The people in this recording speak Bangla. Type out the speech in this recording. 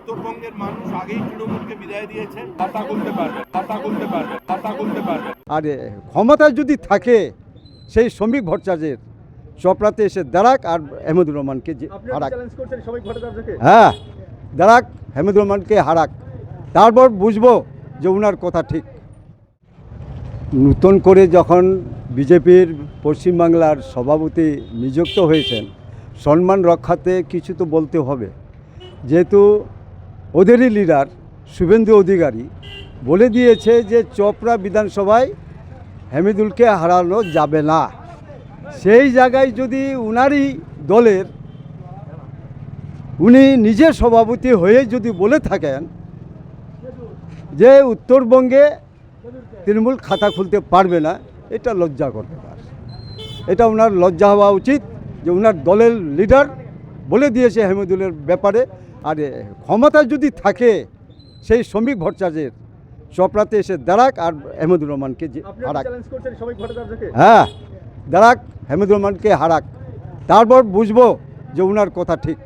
উত্তরবঙ্গের মানুষ আগেই তৃণমূলকে বিদায় দিয়েছে। খাতা খুলতে পারবে খাতা খুলতে পারবে খাতা খুলতে পারবে। আর এ, ক্ষমতা যদি থাকে সেই শ্রমিক ভট্টাচার্যের চপড়াতে এসে দাঁড়াক আর হেমদুর রহমানকে হারাক। হ্যাঁ দাঁড়াক হেমদুর রহমানকে হারাক। তারপর বুঝব যে উনার কথা ঠিক। নূতন করে যখন বিজেপির পশ্চিমবাংলার সভাপতি নিযুক্ত হয়েছেন সম্মান রক্ষাতে কিছু তো বলতে হবে। যেহেতু ওদেরই লিডার শুভেন্দু অধিকারী, বলে দিয়েছে যে চপড়া বিধানসভায় হামিদুলকে হারানো যাবে না। সেই জায়গায় যদি উনারই দলের উনি নিজে সভাপতি হয়ে যদি বলে থাকেন যে উত্তরবঙ্গে তৃণমূল খাতা খুলতে পারবে না, এটা লজ্জা করতে পারে এটা ওনার লজ্জা হওয়া উচিত যে ওনার দলের লিডার বলে দিয়েছে হেমদুলের ব্যাপারে। আর ক্ষমতা যদি থাকে সেই শ্রমিক ভট্টাচার্যের চপড়াতে এসে দাঁড়াক আর হেমদুর রহমানকে যে হারাক। হ্যাঁ দাঁড়াক হেমদুর রহমানকে হারাক। তারপর বুঝব যে ওনার কথা ঠিক